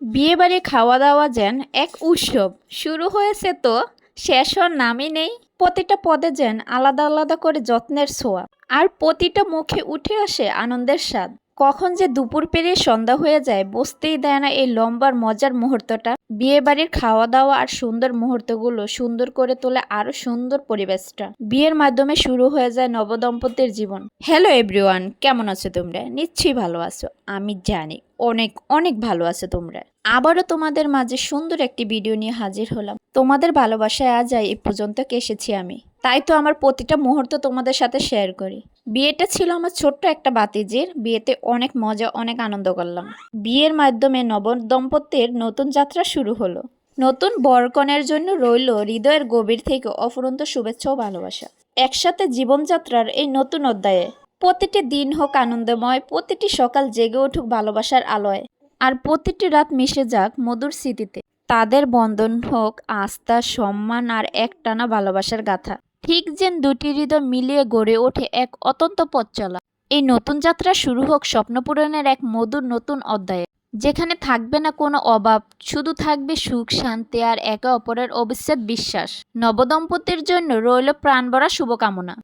বিয়েবাড়ি খাওয়া দাওয়া যেন এক উৎসব। শুরু হয়েছে তো, শেষ হওয়ার নামই নেই, প্রতিটা পদে যেন আলাদা আলাদা করে যত্নের ছোঁয়া। আর প্রতিটা মুখে উঠে আসে আনন্দের স্বাদ। কখন যে দুপুর পেরিয়ে সন্ধ্যা হয়ে যায় বসতেই দেয় না এই লম্বার মজার মুহূর্তটা। বিয়ে বাড়ির খাওয়া দাওয়া আর সুন্দর মুহূর্তগুলো সুন্দর করে তোলে আরও সুন্দর পরিবেশটা। বিয়ের মাধ্যমে শুরু হয়ে যায় নবদম্পতির জীবন। হ্যালো এভরিওয়ান কেমন আছো তোমরা? নিশ্চয়ই ভালো আছো। আমি জানি অনেক অনেক ভালো আছো তোমরা। আবারও তোমাদের মাঝে সুন্দর একটি ভিডিও নিয়ে হাজির হলাম। তোমাদের ভালোবাসায় আজ এই পর্যন্ত এসেছি আমি। তাই তো আমার প্রতিটা মুহূর্ত তোমাদের সাথে শেয়ার করি। বিয়েটা ছিল আমার ছোট্ট একটা বাতিজির। বিয়েতে অনেক মজা, অনেক আনন্দ করলাম। বিয়ের মাধ্যমে নবদম্পতির নতুন যাত্রা শুরু হলো। নতুন বরকনের জন্য রইল হৃদয়ের গভীর থেকে অফুরন্ত শুভেচ্ছা ও ভালোবাসা। একসাথে জীবনযাত্রার এই নতুন অধ্যায়ে প্রতিটি দিন হোক আনন্দময়, প্রতিটি সকাল জেগে উঠুক ভালোবাসার আলোয়, আর প্রতিটি রাত মিশে যাক মধুর স্মৃতিতে। তাদের বন্ধন হোক আস্থা, সম্মান, আর একটানা ভালোবাসার গাথা। ঠিক যেন দুটি হৃদয় মিলিয়ে গড়ে ওঠে এক অতন্ত পথ চলা এই নতুন যাত্রা শুরু হোক স্বপ্নপূরণের এক মধুর নতুন অধ্যায়ে। যেখানে থাকবে না কোনো অভাব, শুধু থাকবে সুখ, শান্তি আর একে অপরের অবিচ্ছেদ বিশ্বাস। নবদম্পতির জন্য রইল প্রাণ ভরা শুভকামনা।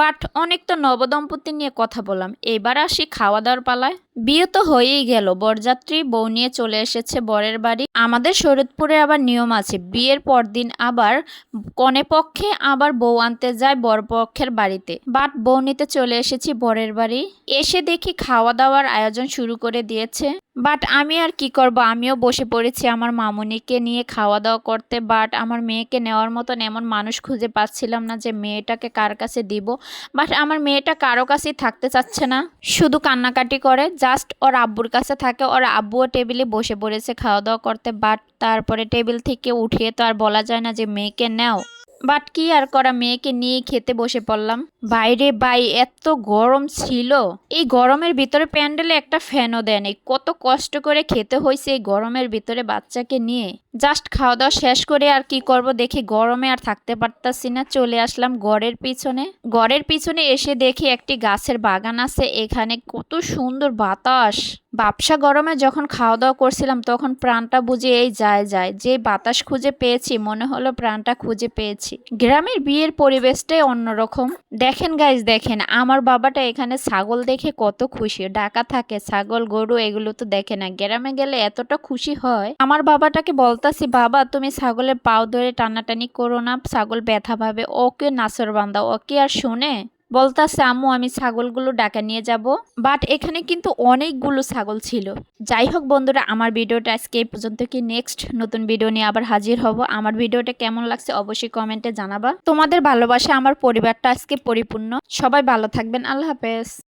বাট অনেক তো নবদম্পতি নিয়ে কথা বললাম। এবার আসি খাওয়া দাওয়ার পালায়। বিয়ে তো হয়েই গেল। বরযাত্রী বউ নিয়ে চলে এসেছে বরের বাড়ি। আমাদের শরীয়তপুরে আবার নিয়ম আছে। বিয়ের পরদিন আবার কনে পক্ষে আবার বউ আনতে যায় বর পক্ষের বাড়িতে। বাট বউ নিতে চলে এসেছি বরের বাড়ি। এসে দেখি খাওয়া দাওয়ার আয়োজন শুরু করে দিয়েছে। বাট আমি আর কি করব? আমিও বসে পড়েছি আমার মামুনিকে নিয়ে খাওয়া দাওয়া করতে। বাট আমার মেয়েকে নেওয়ার মতন এমন মানুষ খুঁজে পাচ্ছিলাম না যে মেয়েটাকে কার কাছে দিব। বাট আমার মেয়েটা কারও কাছেই থাকতে চাচ্ছে না। শুধু কান্নাকাটি করে। জাস্ট ওর আব্বুর কাছে থাকে, ওর আব্বুও টেবিলে বসে পড়েছে খাওয়া দাওয়া করতে বাট তারপরে টেবিল থেকে উঠিয়ে তো আর বলা যায় না যে মেয়েকে নাও। বাট কি আর করা, মেয়েকে নিয়ে খেতে বসে পড়লাম। বাইরে বাই, এত গরম ছিল। এই গরমের ভিতরে প্যান্ডেলে একটা ফ্যানও দেয়নি কত কষ্ট করে খেতে হয়েছে এই গরমের ভিতরে বাচ্চাকে নিয়ে। জাস্ট খাওয়া দাওয়া শেষ করে আর কি করব দেখি, গরমে আর থাকতে পারতাছি না। চলে আসলাম গড়ের পিছনে। গড়ের পিছনে এসে দেখি একটি গাছের বাগান আছে। এখানে কত সুন্দর বাতাস। বাপসা গরমে যখন খাওয়া দাওয়া করছিলাম তখন প্রাণটা বুঝে এই যায় যায়। যে বাতাস খুঁজে পেয়েছি, মনে হলো প্রাণটা খুঁজে পেয়েছি। গ্রামের বিয়ের পরিবেশটাই অন্যরকম। দেখেন গাইজ দেখেন, আমার বাবাটা এখানে ছাগল দেখে কত খুশি। ডাকা থাকে, ছাগল, গরু, এগুলো তো দেখে না। গ্রামে গেলে এতটা খুশি হয়। আমার বাবাটাকে বলতাছি, বাবা, তুমি ছাগলের পাও ধরে টানাটানি করো না, ছাগল ব্যথা ভাবে, ওকে নাচর বান্ধা ওকে আর শুনে? বলতাছে, আম্মু, আমি ছাগলগুলো ডাকা নিয়ে যাব। বাট এখানে কিন্তু অনেকগুলো ছাগল ছিল। যাই হোক বন্ধুরা, আমার ভিডিওটা আজকে এই পর্যন্ত কি? নেক্সট নতুন ভিডিও নিয়ে আবার হাজির হব। আমার ভিডিওটা কেমন লাগছে অবশ্যই কমেন্টে জানাবা। তোমাদের ভালোবাসা, আমার পরিবারটা আজকে পরিপূর্ণ। সবাই ভালো থাকবেন। আল্লাহ হাফেজ।